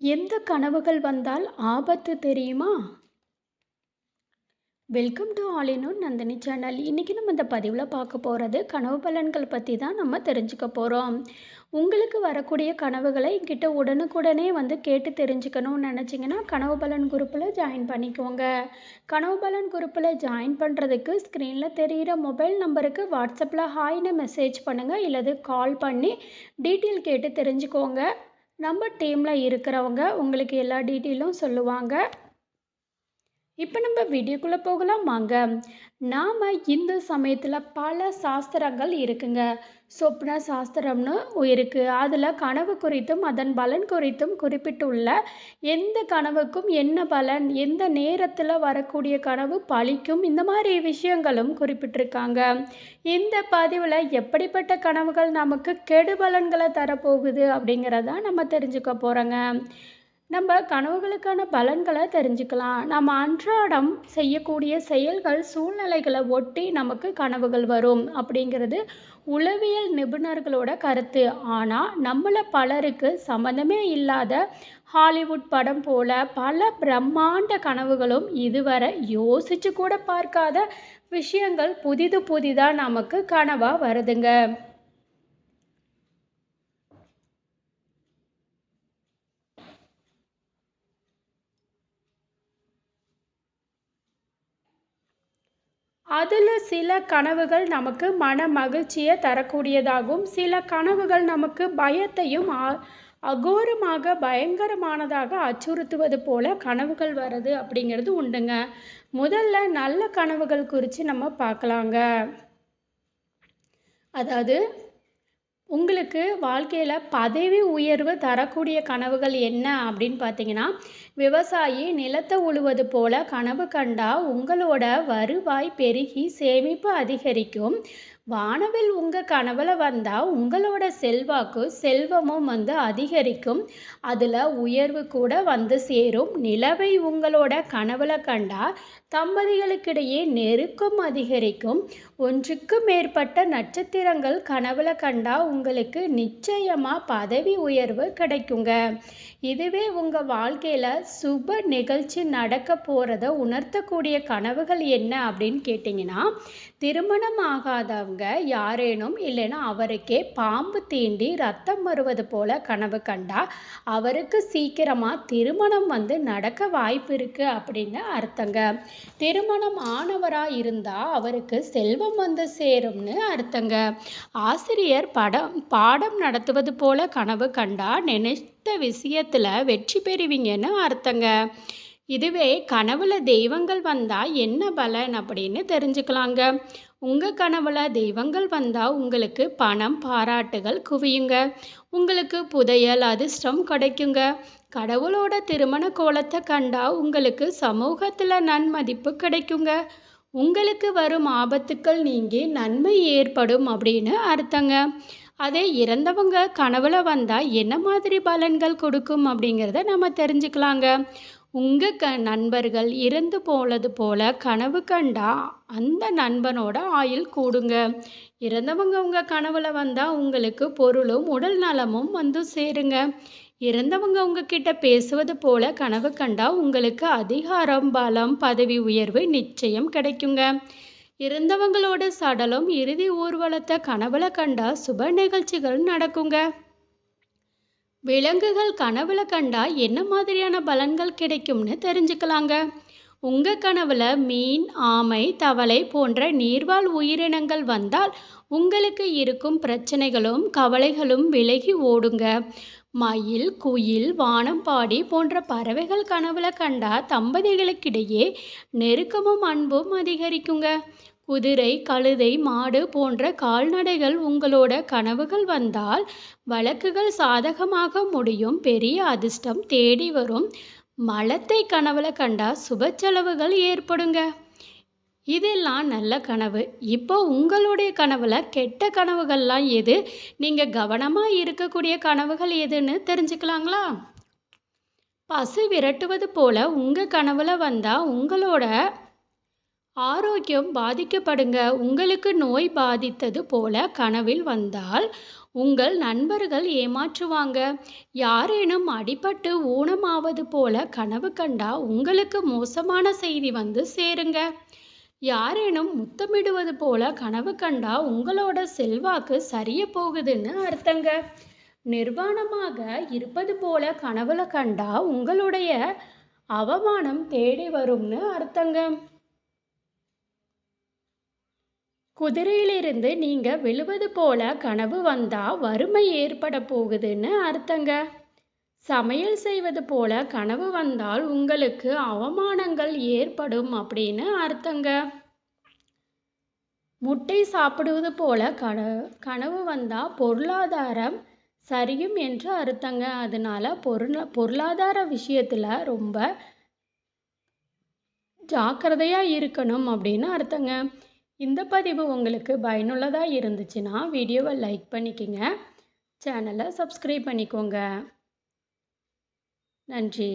எந்த கனவுகள் வந்தால் ஆபத்து தெரியுமா? Welcome to all in one Nandini channel இன்றைக்கி நம்ம இந்த பதிவில் பார்க்க போகிறது கனவு பலன்கள் பற்றி தான் நம்ம தெரிஞ்சுக்க போகிறோம் உங்களுக்கு வரக்கூடிய கனவுகளை என்கிட்ட உடனுக்குடனே வந்து கேட்டு தெரிஞ்சுக்கணும்னு நினச்சிங்கன்னா கனவு பலன் குரூப்பில் ஜாயின் பண்ணிக்கோங்க. கனவு பலன் குரூப்பில் ஜாயின் பண்ணுறதுக்கு ஸ்க்ரீனில் தெரிகிற மொபைல் நம்பருக்கு வாட்ஸ்அப்பில் ஹாய்னு மெசேஜ் பண்ணுங்கள் இல்லது கால் பண்ணி டீட்டெயில் கேட்டு தெரிஞ்சுக்கோங்க. நம்ம டீமில் இருக்கிறவங்க உங்களுக்கு எல்லா டீட்டெயிலும் சொல்லுவாங்க. இப்போ நம்ம வீடியோக்குள்ளே போகலாம் வாங்க நாம் இந்து சமயத்தில் பல சாஸ்திரங்கள் இருக்குங்க. சொப்ன சாஸ்திரம்னு இருக்குது அதில் கனவு குறித்தும் அதன் பலன் குறித்தும் குறிப்பிட்டுள்ள எந்த கனவுக்கும் என்ன பலன் எந்த நேரத்தில் வரக்கூடிய கனவு பழிக்கும் இந்த மாதிரி விஷயங்களும் குறிப்பிட்டிருக்காங்க. இந்த பதிவில் எப்படிப்பட்ட கனவுகள் நமக்கு கெடு பலன்களை தரப்போகுது அப்படிங்கிறத நம்ம தெரிஞ்சுக்க போகிறோங்க நம்ம கனவுகளுக்கான பலன்களை தெரிஞ்சுக்கலாம். நம்ம அன்றாடம் செய்யக்கூடிய செயல்கள் சூழ்நிலைகளை ஒட்டி நமக்கு கனவுகள் வரும் அப்படிங்கிறது உளவியல் நிபுணர்களோட கருத்து. ஆனால் நம்மள பலருக்கு சம்மந்தமே இல்லாத ஹாலிவுட் படம் போல பல பிரம்மாண்ட கனவுகளும் இதுவரை யோசிச்சு கூட பார்க்காத விஷயங்கள் புதிது புதிதாக நமக்கு கனவாக வருதுங்க. அதில் சில கனவுகள் நமக்கு மன மகிழ்ச்சியை தரக்கூடியதாகவும் சில கனவுகள் நமக்கு பயத்தையும் அகோரமாக பயங்கரமானதாக அச்சுறுத்துவது போல கனவுகள் வருது அப்படிங்கிறது உண்டுங்க. முதல்ல நல்ல கனவுகள் குறித்து நம்ம பார்க்கலாங்க. அதாவது உங்களுக்கு வாழ்க்கையில் பதவி உயர்வு தரக்கூடிய கனவுகள் என்ன அப்படின்னு பார்த்தீங்கன்னா விவசாயி நிலத்தை உழுவது போல கனவு கண்டா உங்களோட வருவாய் பெருகி சேமிப்பு அதிகரிக்கும். வானவில் உங்கள் கனவுல வந்தால் உங்களோட செல்வாக்கு செல்வமும் வந்து அதிகரிக்கும். அதில் உயர்வு கூட வந்து சேரும். நிலவை உங்களோட கனவுல கண்டா தம்பதிகளுக்கிடையே நெருக்கம் அதிகரிக்கும். ஒன்றுக்கு மேற்பட்ட நட்சத்திரங்கள் கனவுல கண்டா உங்களுக்கு நிச்சயமாக பதவி உயர்வு கிடைக்குங்க. இதுவே உங்கள் வாழ்க்கையில் சுப நிகழ்ச்சி நடக்க போகிறத உணர்த்தக்கூடிய கனவுகள் என்ன அப்படின்னு கேட்டிங்கன்னா திருமணம் ஆகாதவங்க யாரேனும் இல்லைன்னா அவருக்கே பாம்பு தீண்டி ரத்தம் வருவது போல கனவு கண்டா அவருக்கு சீக்கிரமாக திருமணம் வந்து நடக்க வாய்ப்பு இருக்குது அப்படின்னு அர்த்தங்க. திருமணம் ஆனவராக இருந்தால் அவருக்கு செல்வம் வந்து சேரும்னு அர்த்தங்க. ஆசிரியர் படம் பாடம் நடத்துவது போல கனவு கண்டா நினைத்த விஷயத்தில் வெற்றி பெறுவீங்கன்னு அர்த்தங்க. இதுவே கனவுல தெய்வங்கள் வந்தால் என்ன பலன் அப்படின்னு தெரிஞ்சுக்கலாங்க. உங்கள் கனவுல தெய்வங்கள் வந்தால் உங்களுக்கு பணம் பாராட்டுகள் குவியுங்க. உங்களுக்கு புதையல் அதிர்ஷ்டம் கிடைக்குங்க. கடவுளோட திருமண கோலத்தை கண்டா உங்களுக்கு சமூகத்தில் நன்மதிப்பு கிடைக்குங்க. உங்களுக்கு வரும் ஆபத்துக்கள் நீங்கி நன்மை ஏற்படும் அப்படின்னு அர்த்தங்க. அதே இறந்தவங்க கனவுல வந்தால் என்ன மாதிரி பலன்கள் கொடுக்கும் அப்படிங்கிறத நம்ம தெரிஞ்சுக்கலாங்க. உங்கள் க நண்பர்கள் இறந்து போனது போல கனவு கண்டா அந்த நண்பனோட ஆயுள் கூடுங்க. இறந்தவங்க உங்கள் கனவுல வந்தால் உங்களுக்கு பொருளும் உடல் நலமும் வந்து சேருங்க. இறந்தவங்க உங்ககிட்ட பேசுவது போல கனவு கண்டா உங்களுக்கு அதிகாரம் பலம் பதவி உயர்வு நிச்சயம் கிடைக்குங்க. இறந்தவங்களோட சடலம் இறுதி ஊர்வலத்தை கனவுல கண்டா சுப நிகழ்ச்சிகள் நடக்குங்க. விலங்குகள் கனவுல கண்டா என்ன மாதிரியான பலன்கள் கிடைக்கும்னு தெரிஞ்சுக்கலாங்க. உங்கள் கனவுல மீன் ஆமை தவளை போன்ற நீர்வாழ் உயிரினங்கள் வந்தால் உங்களுக்கு இருக்கும் பிரச்சனைகளும் கவலைகளும் விலகி ஓடுங்க. மயில் குயில் வானம்பாடி போன்ற பறவைகள் கனவுல கண்டா தம்பதிகளுக்கிடையே நெருக்கமும் அன்பும் அதிகரிக்குங்க. குதிரை கழுதை மாடு போன்ற கால்நடைகள் உங்களோட கனவுகள் வந்தால் வழக்குகள் சாதகமாக முடியும் பெரிய அதிர்ஷ்டம் தேடி வரும். மலத்தை கனவுல கண்டா சுப செலவுகள் ஏற்படுங்க. இதெல்லாம் நல்ல கனவு. இப்போ உங்களுடைய கனவுல கெட்ட கனவுகள்லாம் எது? நீங்கள் கவனமாக இருக்கக்கூடிய கனவுகள் எதுன்னு தெரிஞ்சுக்கலாங்களா? பசு விரட்டுவது போல உங்கள் கனவுல வந்தால் உங்களோட ஆரோக்கியம் பாதிக்கப்படுங்க. உங்களுக்கு நோய் பாதித்தது போல கனவில் வந்தால் உங்கள் நண்பர்கள் ஏமாற்றுவாங்க. யாரேனும் அடிபட்டு ஊனமாவது போல கனவு கண்டா உங்களுக்கு மோசமான செய்தி வந்து சேருங்க. யாரேனும் முத்தமிடுவது போல கனவு கண்டா உங்களோட செல்வாக்கு சரிய போகுதுன்னு அர்த்தங்க. நிர்வாணமாக இருப்பது போல கனவுல கண்டா உங்களுடைய அவமானம் தேடி வரும்னு அர்த்தங்க. குதிரையிலிருந்து நீங்க விழுவது போல கனவு வந்தா வறுமை ஏற்பட போகுதுன்னு அர்த்தங்க. சமையல் செய்வது போல கனவு வந்தால் உங்களுக்கு அவமானங்கள் ஏற்படும் அப்படின்னு அர்த்தங்க. முட்டை சாப்பிடுவது போல கன கனவு வந்தால் பொருளாதாரம் சரியும் என்று அர்த்தங்க. அதனால பொருளா பொருளாதார விஷயத்தில் ரொம்ப ஜாக்கிரதையாக இருக்கணும் அப்படின்னு அர்த்தங்க. இந்த பதிவு உங்களுக்கு பயனுள்ளதாக இருந்துச்சுன்னா வீடியோவை லைக் பண்ணிக்கோங்க. சேனலை சப்ஸ்கிரைப் பண்ணிக்கோங்க. நன்றி.